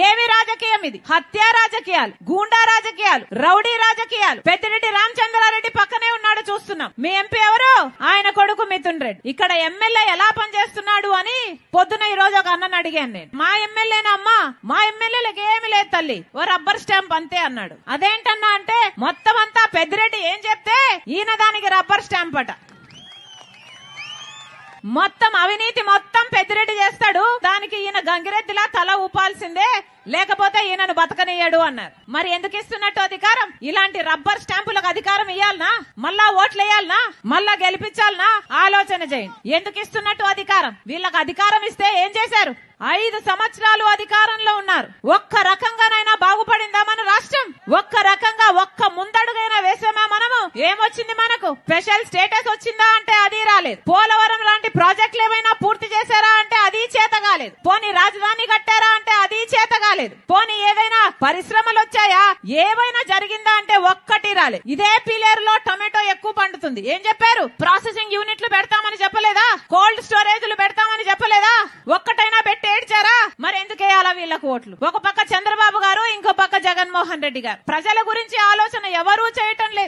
ఏవి రాజకీయం ఇది? హత్య రాజకీయాలు గూండా రాజకీయాలు రౌడీ రాజకీయాలు. పెద్దిరెడ్డి రామచంద్రారెడ్డి పక్కనే ఉన్నాడు చూస్తున్నాం. మీ ఎంపీ ఎవరు? ఆయన కొడుకు మిథున్ రెడ్డి. ఇక్కడ ఎమ్మెల్యే ఎలా పనిచేస్తున్నాడు అని పొద్దున ఈ రోజు ఒక అన్నని అడిగాను నేను. మా ఎమ్మెల్యేనా అమ్మా? మా ఎమ్మెల్యేలకు ఏమి లేదు తల్లి. ఓ రబ్బర్ స్టాంప్ అంతే అన్నాడు. అదేంటన్నా అంటే మొత్తం అంతా పెద్దిరెడ్డి ఏం చెప్తే ఈయన దానికి రబ్బర్ స్టాంప్ అట. మొత్తం అవినీతి మొత్తం పెద్దిరెడ్డి చేస్తాడు. దానికి ఈయన గంగిరెద్దిలా తల ఊపాల్సిందే లేకపోతే ఈయనను బతకనియ్యడు అన్నారు. మరి ఎందుకు ఇస్తున్నట్టు అధికారం? ఇలాంటి రబ్బర్ స్టాంపులకు అధికారం ఇయ్యాలనా? మళ్ళా ఓట్లేయాలనా? మళ్ళా గెలిపించాలనా? ఆలోచన చేయండి. ఎందుకు ఇస్తున్నట్టు అధికారం? వీళ్ళకి అధికారం ఇస్తే ఏం చేశారు? ఐదు సంవత్సరాలు అధికారంలో ఉన్నారు. ఒక్క రకంగానైనా బాగుపడిందా మన రాష్ట్రం? ఒక్క రకంగా ఒక్క ముందడుగైనా వేసామా మనము? ఏమొచ్చింది నాకు స్పెషల్ స్టేటస్ వచ్చిందా అంటే అది రాలేదు. పోలవరం లాంటి ప్రాజెక్టులు ఏమైనా పూర్తి చేశారా అంటే అది చేత కాలేదు. పోనీ రాజధాని కట్టారా అంటే అది చేత కాలేదు. పోనీ ఏవైనా పరిశ్రమలు వచ్చాయా? ఏవైనా జరిగిందా అంటే ఒక్కటి రాలేదు. ఇదే పిలేర్లో టొమాటో ఎక్కువ పండుతుంది. ఏం చెప్పారు? ప్రాసెసింగ్ యూనిట్లు పెడతామని చెప్పలేదా? కోల్డ్ స్టోరేజ్లు పెడతామని చెప్పలేదా? ఒక్కటైనా పెట్టి ఏడ్చారా? మరి ఎందుకు వీళ్ళకు ఓట్లు? ఒక పక్క చంద్రబాబు గారు ఇంకో పక్క జగన్మోహన్ రెడ్డి గారు. ప్రజల గురించి ఆలోచన ఎవరూ చేయటం లేదు.